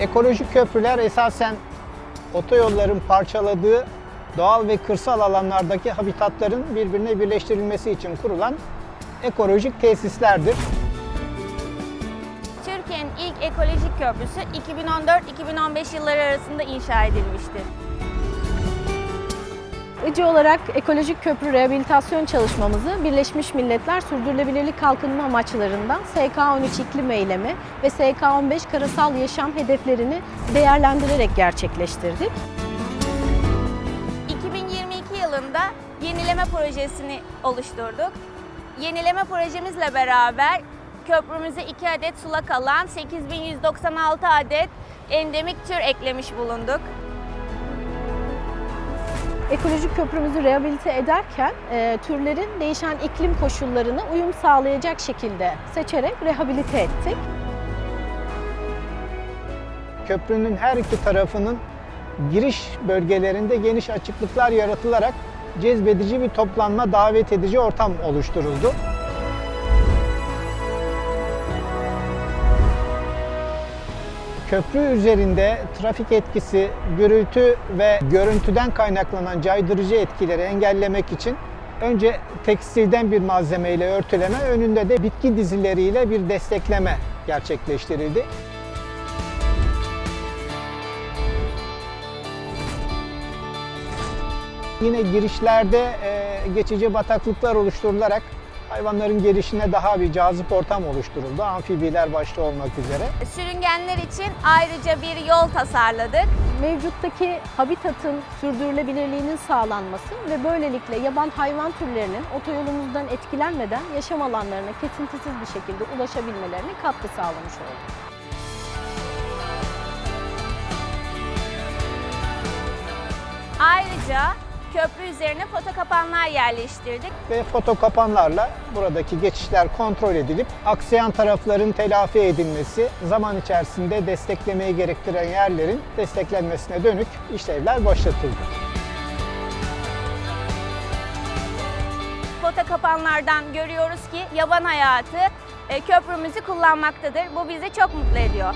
Ekolojik köprüler esasen otoyolların parçaladığı doğal ve kırsal alanlardaki habitatların birbirine birleştirilmesi için kurulan ekolojik tesislerdir. Türkiye'nin ilk ekolojik köprüsü 2014-2015 yılları arasında inşa edilmiştir. İCI olarak ekolojik köprü rehabilitasyon çalışmamızı Birleşmiş Milletler Sürdürülebilirlik Kalkınma Amaçlarından SK13 iklim eylemi ve SK15 karasal yaşam hedeflerini değerlendirerek gerçekleştirdik. 2022 yılında yenileme projesini oluşturduk. Yenileme projemizle beraber köprümüze 2 adet sulak alan, 8196 adet endemik tür eklemiş bulunduk. Ekolojik köprümüzü rehabilite ederken e, türlerin değişen iklim koşullarına uyum sağlayacak şekilde seçerek rehabilite ettik. Köprünün her iki tarafının giriş bölgelerinde geniş açıklıklar yaratılarak cezbedici bir toplanma, davet edici ortam oluşturuldu. Köprü üzerinde trafik etkisi, gürültü ve görüntüden kaynaklanan caydırıcı etkileri engellemek için önce tekstilden bir malzemeyle örtüleme, önünde de bitki dizileriyle bir destekleme gerçekleştirildi. Yine girişlerde geçici bataklıklar oluşturularak hayvanların gelişine daha bir cazip ortam oluşturuldu. Amfibiler başta olmak üzere. Sürüngenler için ayrıca bir yol tasarladık. Mevcuttaki habitatın sürdürülebilirliğinin sağlanması ve böylelikle yaban hayvan türlerinin otoyolumuzdan etkilenmeden yaşam alanlarına kesintisiz bir şekilde ulaşabilmelerine katkı sağlamış olduk. Ayrıca köprü üzerine foto kapanlar yerleştirdik. Ve foto kapanlarla buradaki geçişler kontrol edilip aksayan tarafların telafi edilmesi, zaman içerisinde desteklemeyi gerektiren yerlerin desteklenmesine dönük işlevler başlatıldı. Foto kapanlardan görüyoruz ki yaban hayatı e, köprümüzü kullanmaktadır. Bu bizi çok mutlu ediyor.